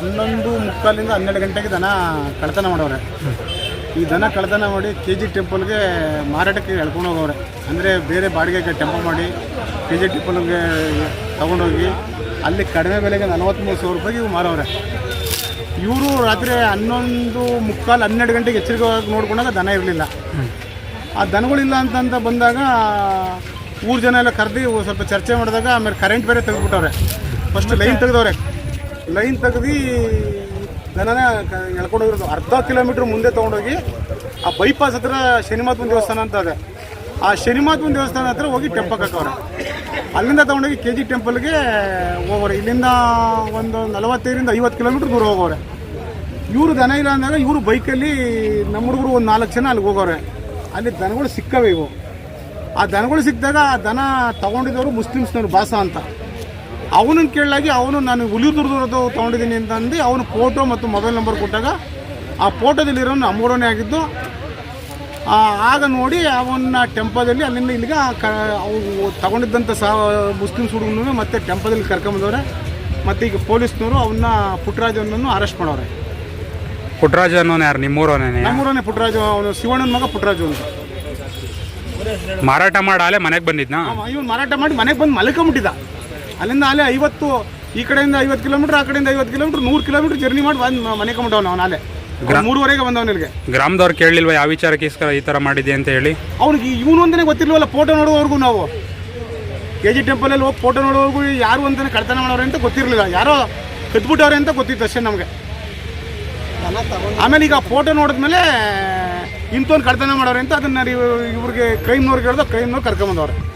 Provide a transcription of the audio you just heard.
ಹನ್ನೊಂದು ಮುಕ್ಕಾಲಿಂದ ಹನ್ನೆರಡು ಗಂಟೆಗೆ ದನ ಕಳತನ ಮಾಡೋರೆ. ಈ ದನ ಕಳತನ ಮಾಡಿ ಕೆ ಜಿ ಟೆಂಪಲ್ಗೆ ಮಾರಾಟಕ್ಕೆ ಎಳ್ಕೊಂಡು ಹೋಗೋರೆ ಅಂದರೆ ಬೇರೆ ಬಾಡಿಗೆಗೆ ಟೆಂಪೋ ಮಾಡಿ ಕೆ ಜಿ ಟೆಂಪಲ್ಗೆ ತೊಗೊಂಡೋಗಿ ಅಲ್ಲಿ ಕಡಿಮೆ ಬೆಲೆಗೆ ನಲವತ್ತ್ಮೂರು ಸಾವಿರ ರೂಪಾಯಿಗೆ ಇವು ಇವರು ರಾತ್ರಿ ಹನ್ನೊಂದು ಮುಕ್ಕಾಲು ಹನ್ನೆರಡು ಗಂಟೆಗೆ ಎಚ್ಚರಿಕೆ ನೋಡ್ಕೊಂಡಾಗ ದನ ಇರಲಿಲ್ಲ. ಆ ದನಗಳಿಲ್ಲ ಅಂತಂತ ಬಂದಾಗ ಊರು ಜನ ಎಲ್ಲ ಕರೆದು ಸ್ವಲ್ಪ ಚರ್ಚೆ ಮಾಡಿದಾಗ ಆಮೇಲೆ ಕರೆಂಟ್ ಬೇರೆ ತೆಗೆದ್ಬಿಟ್ಟವ್ರೆ. ಫಸ್ಟ್ ಲೈನ್ ತೆಗೆದವ್ರೆ. ಲೈನ್ ತೆಗ್ದು ದನನ ಎಳ್ಕೊಂಡು ಎಳ್ಕೊಂಡೋಗಿರೋದು ಅರ್ಧ ಕಿಲೋಮೀಟ್ರ್ ಮುಂದೆ ತೊಗೊಂಡೋಗಿ ಆ ಬೈಪಾಸ್ ಹತ್ರ ಶನಿಮಾತ್ಮನ ದೇವಸ್ಥಾನ ಅಂತ ಇದೆ. ಆ ಶನಿಮಾತ್ಮನ ದೇವಸ್ಥಾನ ಹತ್ರ ಹೋಗಿ ಟೆಂಪಲ್ ಹಾಕವ್ರೆ ಅಲ್ಲಿಂದ ತೊಗೊಂಡೋಗಿ ಕೆ ಜಿ ಟೆಂಪಲ್ಗೆ ಹೋಗೋರೆ ಇಲ್ಲಿಂದ ಒಂದು ನಲವತ್ತೈದರಿಂದ ಐವತ್ತು ಕಿಲೋಮೀಟ್ರ್ ದೂರ ಹೋಗೋರೆ ಇವರು ದನ ಇಲ್ಲ ಅಂದಾಗ ಇವರು ಬೈಕಲ್ಲಿ ನಮ್ಮ ಹುಡುಗರು ಒಂದು ನಾಲ್ಕು ಜನ ಅಲ್ಲಿಗೆ ಹೋಗೋರೆ ಅಲ್ಲಿ ದನಗಳು ಸಿಕ್ಕವೆ ಇವು. ಆ ದನಗಳು ಸಿಕ್ಕಿದಾಗ ಆ ದನ ತಗೊಂಡಿದ್ದವರು ಮುಸ್ಲಿಮ್ಸ್ನವ್ರು ಬಾಸ ಅಂತ. ಅವನನ್ನು ಕೇಳಲಾಗಿ ಅವನು ನಾನು ಹುಲಿ ತಗೊಂಡಿದ್ದೀನಿ ತೊಗೊಂಡಿದ್ದೀನಿ ಅಂತಂದು ಅವನು ಫೋಟೋ ಮತ್ತು ಮೊಬೈಲ್ ನಂಬರ್ ಕೊಟ್ಟಾಗ ಆ ಫೋಟೋದಲ್ಲಿರೋ ನಮ್ಮೂರನೇ ಆಗಿದ್ದು ಆ, ಆಗ ನೋಡಿ ಅವನ್ನ ಟೆಂಪದಲ್ಲಿ ಅಲ್ಲಿಂದ ಇಲ್ಲಿಗೆ ಕ ಅವು ತಗೊಂಡಿದ್ದಂಥ ಸಹ ಮುಸ್ಲಿಮ್ಸ್ ಹುಡುಗನೂ ಮತ್ತೆ ಟೆಂಪದಲ್ಲಿ ಕರ್ಕೊಂಬಂದವ್ರೆ. ಮತ್ತು ಈಗ ಪೊಲೀಸ್ನವರು ಅವನ್ನ ಪುಟ್ಟರಾಜನನ್ನು ಅರೆಸ್ಟ್ ಮಾಡವ್ರೆ ಪುಟ್ಟರಾಜು ಅನ್ನೋನು ಯಾರು? ನಿಮ್ಮೂರವನೇ ನಮ್ಮೂರನೇ ಪುಟ್ಟರಾಜು ಅವನು ಶಿವಣ್ಣನ ಮಗ ಪುಟ್ಟರಾಜು ಅಂತ. ಮಾರಾಟ ಮಾಡಿ ಆಲೆ ಮನೆಗೆ ಬಂದಿದ್ನಾ? ಇವನು ಮಾರಾಟ ಮಾಡಿ ಮನೆಗೆ ಬಂದು ಮಲ್ಕೊಂಬಿಟ್ಟಿದ್ದ. ಅಲ್ಲಿಂದ ಅಲ್ಲೇ ಐವತ್ತು ಈ ಕಡೆಯಿಂದ ಐವತ್ತು ಕಿಲೋಮೀಟರ್ ಆ ಕಡೆಯಿಂದ ಐವತ್ತು ಕಿಲೋಮೀಟರ್ ನೂರು ಕಿಲೋಮೀಟರ್ ಜರ್ನಿ ಮಾಡಿ ಬಂದು ಮನೆ ಕಂಬಿಟ್ಟವನು ನಾವು ಅವ್ನು ಮೂರುವರೆಗೆ ಬಂದವನು ಇಲ್ಲಿಗೆ. ಗ್ರಾಮದವ್ರು ಕೇಳಲಿಲ್ವಾ ಯಾವ ವಿಚಾರಕ್ಕೋಸ್ಕರ ಈ ಥರ ಮಾಡಿದೆ ಅಂತ ಹೇಳಿ? ಅವ್ನಿಗೆ ಇವನು ಅಂತಾನೆ ಗೊತ್ತಿಲ್ವಲ್ಲ ಫೋಟೋ ನೋಡುವವರೆಗೂ ನಾವು. ಕೆ ಜಿ ಟೆಂಪಲಲ್ಲಿ ಹೋಗಿ ಫೋಟೋ ನೋಡುವವರೆಗೂ ಯಾರು ಅಂತಾನೆ ಕಳ್ತನ ಮಾಡೋರು ಅಂತ ಗೊತ್ತಿರಲಿಲ್ಲ. ಯಾರೋ ಕದ್ಬಿಟ್ಟವ್ರೆ ಅಂತ ಗೊತ್ತಿತ್ತು ಅಷ್ಟೇ ನಮಗೆ. ಆಮೇಲೆ ಈಗ ಫೋಟೋ ನೋಡಿದ್ಮೇಲೆ ಇಂಥವ್ನು ಕಳ್ತನ ಮಾಡೋರು ಅಂತ ಅದನ್ನ ಇವ್- ಇವ್ರಿಗೆ ಕ್ರೈಮ್ನವ್ರಿಗೆ ಹೇಳ್ದು ಕ್ರೈಮ್ನವ್ರು ಕರ್ಕೊಂಬಂದವ್ರೆ.